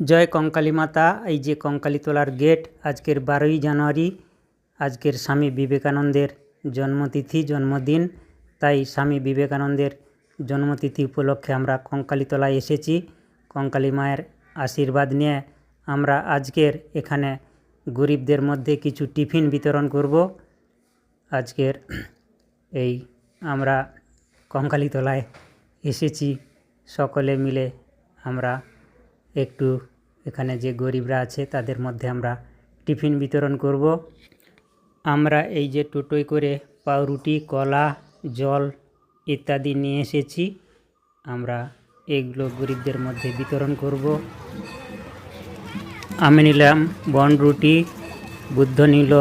জয় কঙ্কালী মাতা, এই যে কঙ্কালীতলার গেট, আজকের বারোই জানুয়ারি, আজকের স্বামী বিবেকানন্দের জন্মতিথি, জন্মদিন। তাই স্বামী বিবেকানন্দের জন্মতিথি উপলক্ষে আমরা কঙ্কালীতলায় এসেছি। কঙ্কালী মায়ের আশীর্বাদ নিয়ে আমরা আজকের এখানে গরিবদের মধ্যে কিছু টিফিন বিতরণ করব। আজকের এই আমরা কঙ্কালীতলায় এসেছি। সকলে মিলে আমরা একটু এখানে যে গরিবরা আছে তাদের মধ্যে আমরা টিফিন বিতরণ করব। আমরা এই যে টোটোয় করে পাউরুটি, কলা, জল ইত্যাদি নিয়ে এসেছি। আমরা এগুলো গরিবদের মধ্যে বিতরণ করব। আমি নিলাম বনরুটি বুদ্ধ নিল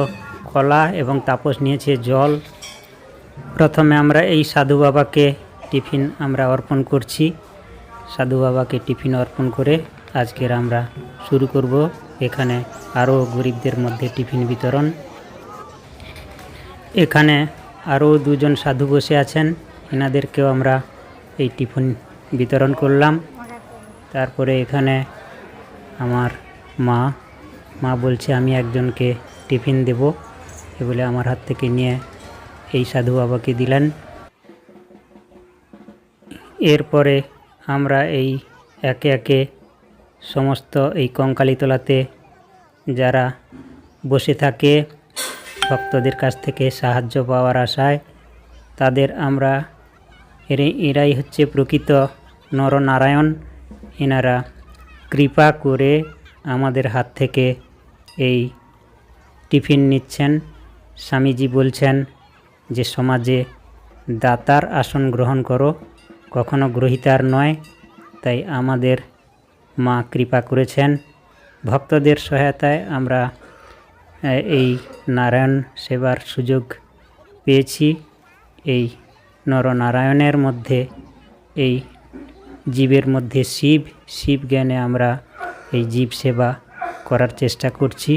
কলা এবং তাপস নিয়েছে জল। প্রথমে আমরা এই সাধু বাবাকে টিফিন আমরা অর্পণ করছি। সাধু বাবাকে টিফিন অর্পণ করে আজকের আমরা শুরু করব। এখানে আরও গরিবদের মধ্যে টিফিন বিতরণ। এখানে আরও দুজন সাধু বসে আছেন। এনাদেরকেও আমরা এই টিফিন বিতরণ করলাম। তারপরে এখানে আমার মা মা বলছে, আমি একজনকে টিফিন দেব। এ বলে আমার হাত থেকে নিয়ে এই সাধু বাবাকে দিলেন। এরপরে আমরা এই একে একে সমস্ত এই কঙ্কালীতলাতে যারা বসে থাকে, ভক্তদের কাছ থেকে সাহায্য পাওয়ার আশায়, তাদের আমরা এরে- এরাই হচ্ছে প্রকৃত নরনারায়ণ। এনারা কৃপা করে আমাদের হাত থেকে এই টিফিন নিচ্ছেন। স্বামীজি বলছেন যে, সমাজে দাতার আসন গ্রহণ করো, কখনো গ্রহিতার নয়, তাই আমাদের মা কৃপা করেছেন। ভক্তদের সহায়তায় আমরা এই নারায়ণ সেবার সুযোগ পেয়েছি। এই নরনারায়ণের মধ্যে, এই জীবের মধ্যে শিব শিব জ্ঞানে আমরা এই জীব সেবা করার চেষ্টা করছি।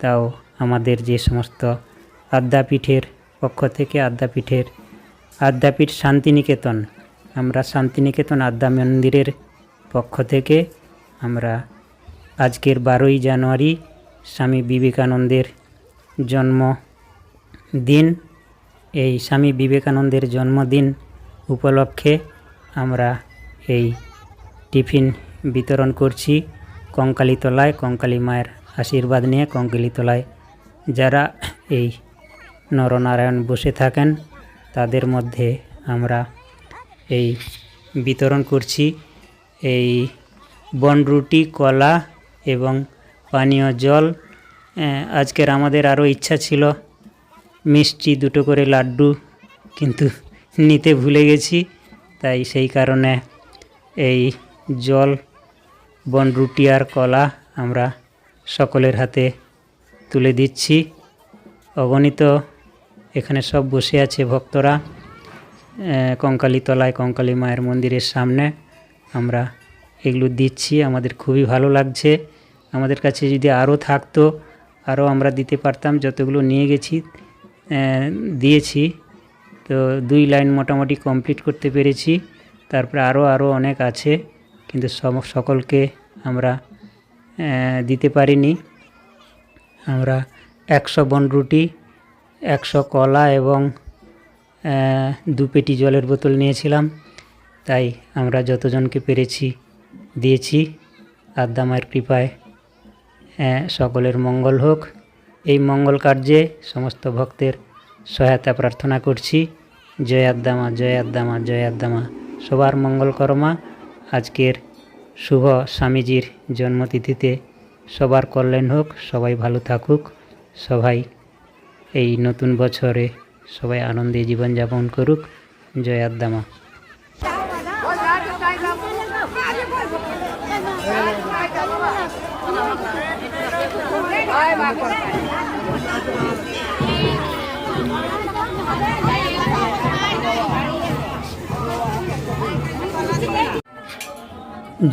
তাও আমাদের যে সমস্ত আদ্যাপীঠের পক্ষ থেকে আদ্যাপীঠের আদ্যাপীঠ শান্তিনিকেতন, আমরা শান্তিনিকেতন আদ্যা মন্দিরের পক্ষ থেকে আমরা আজকের বারোই জানুয়ারি স্বামী বিবেকানন্দের জন্ম দিন এই স্বামী বিবেকানন্দের জন্মদিন উপলক্ষে আমরা এই টিফিন বিতরণ করছি। কঙ্কালীতলায় কঙ্কালী মায়ের আশীর্বাদ নিয়ে কঙ্কালীতলায় যারা এই নরনারায়ণ বসে থাকেন, তাদের মধ্যে আমরা এই বিতরণ করছি। এই বনরুটি কলা এবং পানীয় জল। আজকের আমাদের আরও ইচ্ছা ছিল মিষ্টি দুটো করে লাড্ডু, কিন্তু নিতে ভুলে গেছি, তাই সেই কারণে এই জল বনরুটি আর কলা আমরা সকলের হাতে তুলে দিচ্ছি। অগণিত এখানে সব বসে আছে ভক্তরা কঙ্কালীতলায় কঙ্কালী মায়ের মন্দিরের সামনে। আমরা এগুলো দিচ্ছি, আমাদের খুবই ভালো লাগছে। আমাদের কাছে যদি আরও থাকতো, আরও আমরা দিতে পারতাম, যতগুলো নিয়ে গেছি দিয়েছি। তো দুই লাইন মোটামুটি কমপ্লিট করতে পেরেছি। তারপরে আরও আরও অনেক আছে, কিন্তু সম- সকলকে আমরা দিতে পারিনি। আমরা একশো বনরুটি একশো কলা এবং দু পেটি জলের বোতল নিয়েছিলাম। তাই আমরা যতজনকে পেরেছি দিয়েছি আদ্যা মায়ের কৃপায়। আহ, সকলের মঙ্গল হোক। এই মঙ্গল কার্যে সমস্ত ভক্তের সহায়তা প্রার্থনা করছি। জয় আদ্দামা জয় আদ্দামা জয় আদ্দামা। সবার মঙ্গল করমা। আজকের শুভ স্বামীজির জন্মতিথিতে সবার কল্যাণ হোক সবাই ভালো থাকুক সবাই এই নতুন বছরে সবাই আনন্দে জীবনযাপন করুক। জয় আদ্দামা।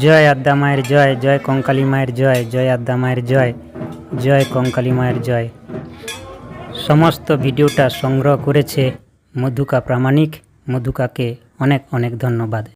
জয় আদ্যা মায়ের জয় জয় কঙ্কালী মায়ের জয় জয় আদ্যা মায়ের জয় জয় কঙ্কালী মায়ের জয়। সমস্ত ভিডিওটা সংগ্রহ করেছে মধুকা প্রামাণিক। মধুকাকে অনেক অনেক ধন্যবাদ।